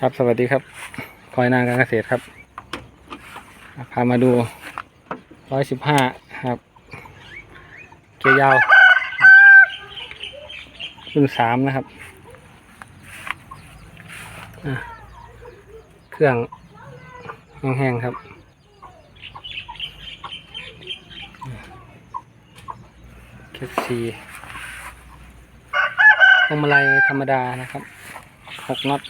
ครับสวัสดีครับคอยนางการเกษตรครับ พามาดูร้อยสิบห้าครับ เกียร์ยาวรุ่นสามนะครับ เครื่องแห้งๆครับเคสซีพวงมาลัยธรรมดานะครับหกน็อต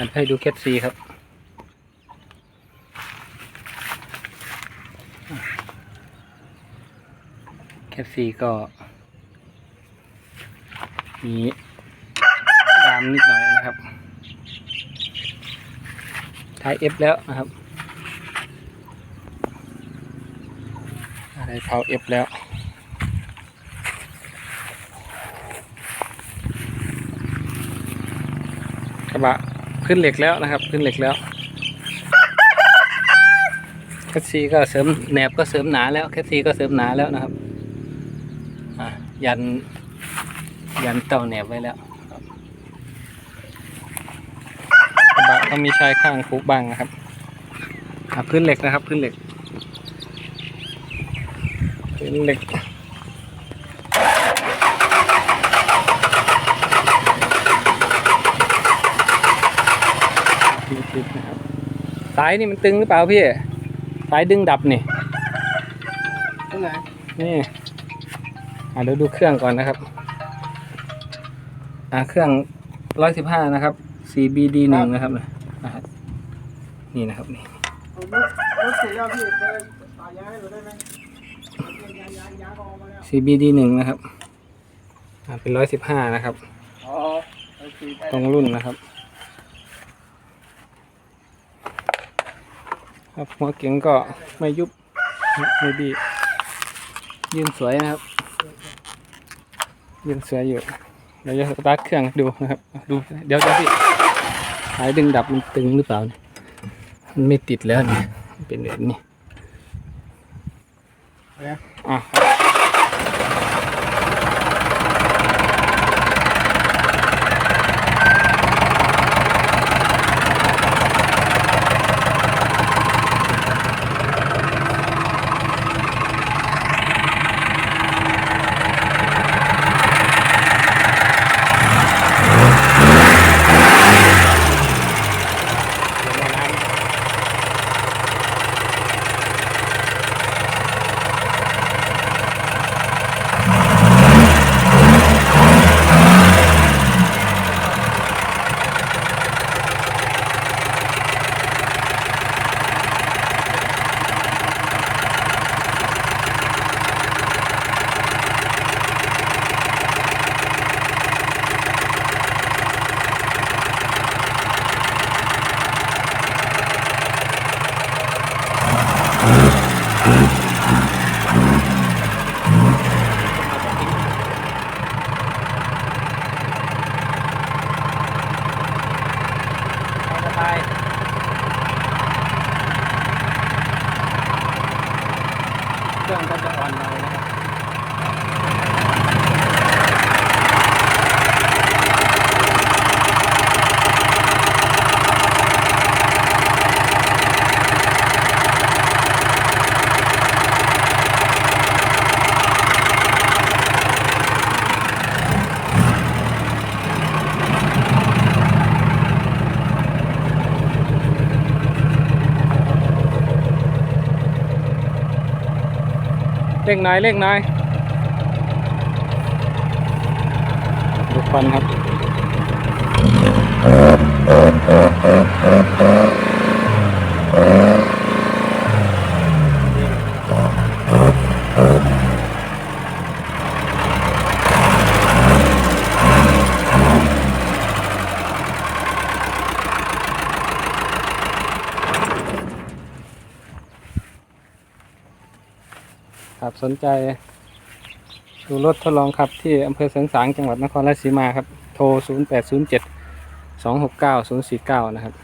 หันให้ดูเคสซีครับเคสซีก็ มีดามนิดหน่อยนะครับท้ายเอฟแล้วนะครับ อะไรเผาเอฟแล้วกระบะ ขึ้นเหล็กแล้วนะครับ ขึ้นเหล็กแล้วแคสซีก็เสริมแหนบก็เสริมหนาแล้วแคสซีก็เสริมหนาแล้วนะครับอะยันยันเต่าแหนบไว้แล้วครับะบะก็มีชายข้างคุกบ้างนะครับพื้นเหล็กนะครับ พื้นเหล็กพื้นเหล็ก นิดๆนะครับ สายนี่มันตึงหรือเปล่าพี่ สายดึงดับนี่ตรงไหนนี่อ่าเดี๋ยวดูเครื่องก่อนนะครับ อ่าเครื่องร้อยสิบห้านะครับ CBD หนึ่งนะครับอ่านี่นะครับนี่ผมรถรถเสียพี่ไปป่ายาให้หนูได้ไหมยายายาก็ออกมาแล้ว CBD หนึ่งนะครับ อ่าเป็นร้อยสิบห้านะครับ อ๋อโอเคได้ ตรงรุ่นนะครับ ครับหัวเก๋งก็ไม่ยุบไม่บีบยืนสวยนะครับ ยืนสวยอยู่เดี๋ยวจะสตาร์ทเครื่องดูนะครับดูเดี๋ยวจะพี่สายดึงดับมันตึงหรือเปล่าเนี่ยมันไม่ติดแล้วเนี่ยมันเป็นแบบนี้เนี่ยอะรื่องก็จะอ่อนหน่อยนะครับ เร่งหน่อยเร่งหน่อยดูควันครับ ครับสนใจ ดูรถทดลองขับที่อำเภอเสริงสางจังหวัดนครราชสีมาครับ โทร 0 8 0 7 2 6 9 0 4 9 นะครับ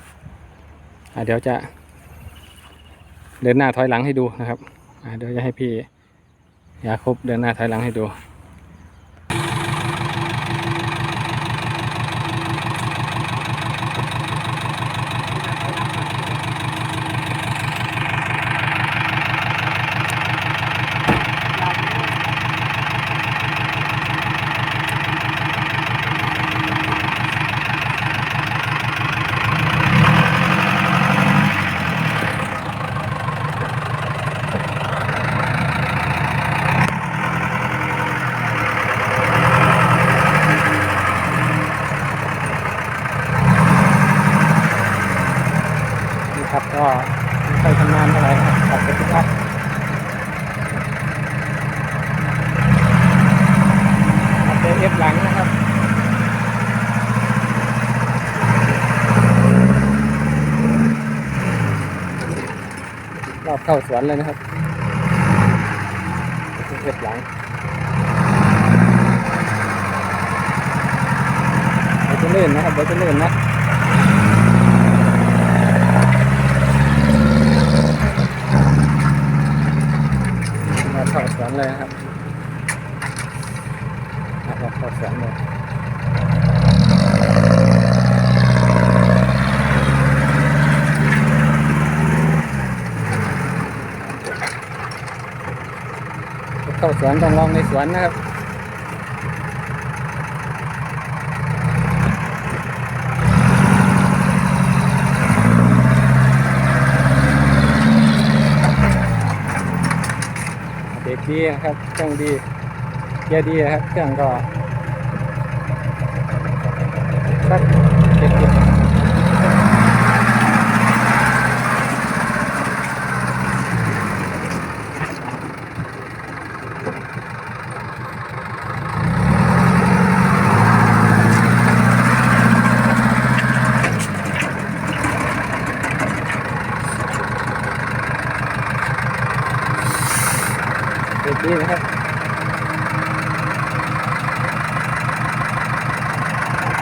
เดี๋ยวจะเดินหน้าถอยหลังให้ดูนะครับเดี๋ยวจะให้พี่ยาคบเดินหน้าถอยหลังให้ดู เข้าสวนเลยนะครับเรียบหลังเดี๋ยวจะเล่นนะครับเดี๋ยวจะเล่นนะมาเข้าสวนเลยนะครับนะครับเข้าสวนเลย เข้าสวนต้องลองในสวนนะครับเด็กดีนะครับเครื่องดีเกียร์ดีนะครับเครื่องก็สักเจ็ดสิบเด็กดีนะครับ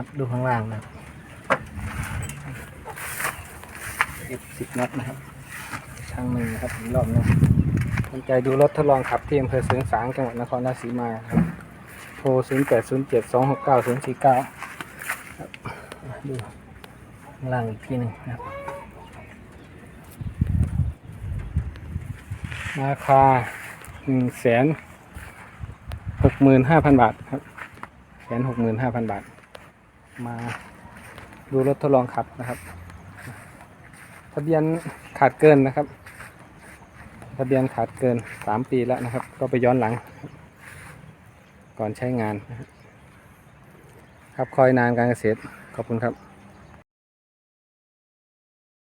ับ ดูข้างล่างนะครับสิบสิบนัดนะครับ ช่างหนึ่งนะครับรอบนึงสนใจดูรถทดลองขับที่อำเภอเสริงสางจังหวัดนครราชสีมาครับ โทร 0 8 0 7 2 6 9 0 4 9ครับดูข้างล่างอีกทีหนึ่งนะครับ ราคาหนึ่งแสนหกหมื่นห้าพันบาทครับแสนหกหมื่นห้าพันบาท มาดูรถทดลองขับนะครับ ทะเบียนขาดเกินนะครับ ทะเบียนขาดเกินสามปีแล้วนะครับ ก็ไปย้อนหลัง ก่อนใช้งานนะครับครับคอยนานการเกษตรขอบคุณครับ